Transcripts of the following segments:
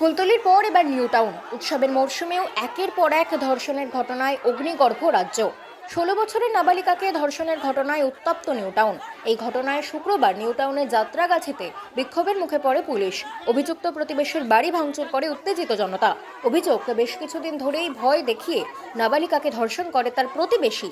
কুলতলির পর এবার new town. উৎসবের মরশুমেও একের পর এক ধর্ষণের ঘটনায় অগ্নিগর্ভ রাজ্য। ষোলো বছরের নাবালিকাকে ধর্ষণের ঘটনায় উত্তপ্ত নিউ টাউন। এই ঘটনায় শুক্রবার নিউ টাউনের যাত্রাগাছিতে বিক্ষোভের মুখে পড়ে পুলিশ। অভিযুক্ত প্রতিবেশীর বাড়ি ভাঙচুর করে উত্তেজিত জনতা। অভিযোগ, বেশ কিছুদিন ধরেই ভয় দেখিয়ে নাবালিকাকে ধর্ষণ করে তার প্রতিবেশী।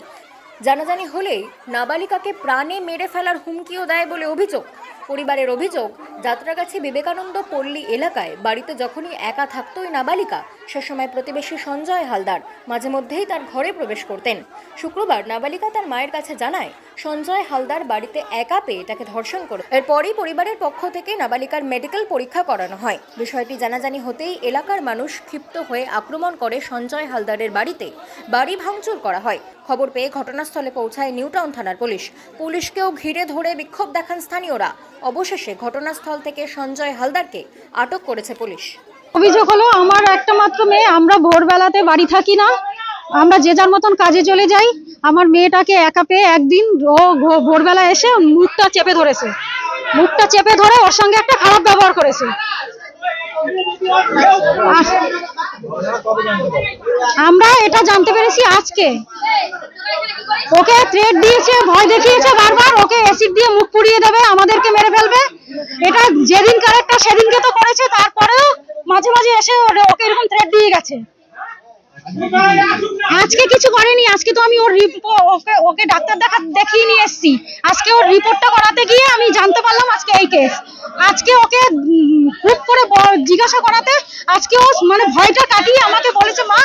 জানাজানি হলেই নাবালিকাকে প্রাণে মেরে ফেলার হুমকিও দেয় বলে অভিযোগ। পরিবারের অভিযোগ যাত্রাগাছি বিবেকানন্দ পল্লী এলাকায় বাড়িতে যখনই একা থাকতই নাবালিকা, সে সময় প্রতিবেশী সঞ্জয় হালদার মাঝে মধ্যেই তার ঘরে প্রবেশ করতেন। শুক্রবার নাবালিকা তার মায়ের কাছে জানায় সঞ্জয় হালদার বাড়িতে একা পেয়ে তাকে ধর্ষণ করে। এরপরই পরিবারের পক্ষ থেকে নাবালিকার মেডিকেল পরীক্ষা করানো হয়। বিষয়টি জানাজানি হতেই এলাকার মানুষ ক্ষিপ্ত হয়ে আক্রমণ করে সঞ্জয় হালদারের বাড়িতে। বাড়ি ভাঙচুর করা হয়। খবর পেয়ে ঘটনাস্থলে পৌঁছায় নিউটাউন থানার পুলিশ। পুলিশকেও ঘিরে ধরে বিক্ষোভ দেখান স্থানীয়রা। অবশেষে ঘটনাস্থল থেকে সঞ্জয় হালদারকে আটক করেছে পুলিশ। অভিযোগ হলো, আমার একটা মাত্র মেয়ে, আমরা ভোরবেলাতে বাড়ি থাকি না। আমরা যে যার মতন কাজে চলে যাই, আমার মেয়েটাকে একা পেয়ে একদিন ও ভোরবেলা এসে মুখটা চেপে ধরেছে। মুখটা চেপে ধরে ওর সঙ্গে একটা খারাপ ব্যবহার করেছে। আমরা এটা জানতে পেরেছি আজকে। ওকে থ্রেট দিয়েছে, ভয় দেখিয়েছে বারবার, ওকে অ্যাসিড দিয়ে মুখ পুড়িয়ে দেবে, আমাদেরকে মেরে ফেলবে। এটা যেদিন কারেক্টটা সেদিনকে তো করেছে, তারপরেও মাঝে মাঝে এসে ওকে এরকম থ্রেট দিয়ে গেছে। আজকে কিছু করেনি, আজকে তো আমি ওর রিপো- ওকে ওকে ডাক্তার দেখা, দেখিয়ে নিয়ে এসেছি। আজকে ওর রিপোর্টটা করাতে গিয়ে আমি জানতে পারলাম আজকে এই কেস আজকে ওকে খুব করে জিজ্ঞাসা করাতে, আজকে ও মানে ভয়টা কাটিয়ে আমাকে বলেছে, মা,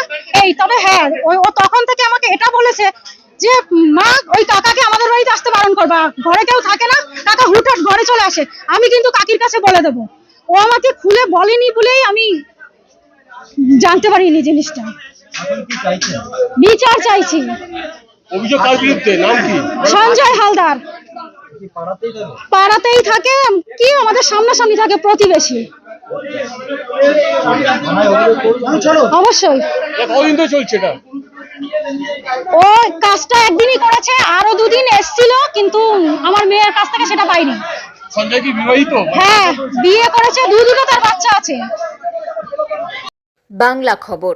এই, তবে হ্যাঁ ও- তখন থেকে আমাকে এটা বলেছে যে, মা, ওই কাকাকে আমাদের বাড়িতে আসতে বারণ করবা। ঘরে কেউ থাকে না, কাকা হুটহাট ঘরে চলে আসে। আমি কিন্তু কাকির কাছে বলে দেবো। ও আমাকে খুলে বলেনি বলেই আমি জানতে পারিনি জিনিসটা। বিচার চাইছি। অভিযোগ কার বিরুদ্ধে? নাম কি? সঞ্জয় হালদার। পাড়াতেই থাকে? কি আমাদের সামনাসামনি থাকে প্রতিবেশী। থানায় অভিযোগ করছেন অবশ্যই। কতদিন ধরে চলছে এটা? ও কাজটা একদিনই করেছে আরও দুদিন এসছিল কিন্তু আমার মেয়ের কাছ থেকে সেটা পাইনি। সঞ্জয় কি বিবাহিত? হ্যাঁ বিয়ে করেছে দু দুটো তার বাচ্চা আছে। বাংলা খবর।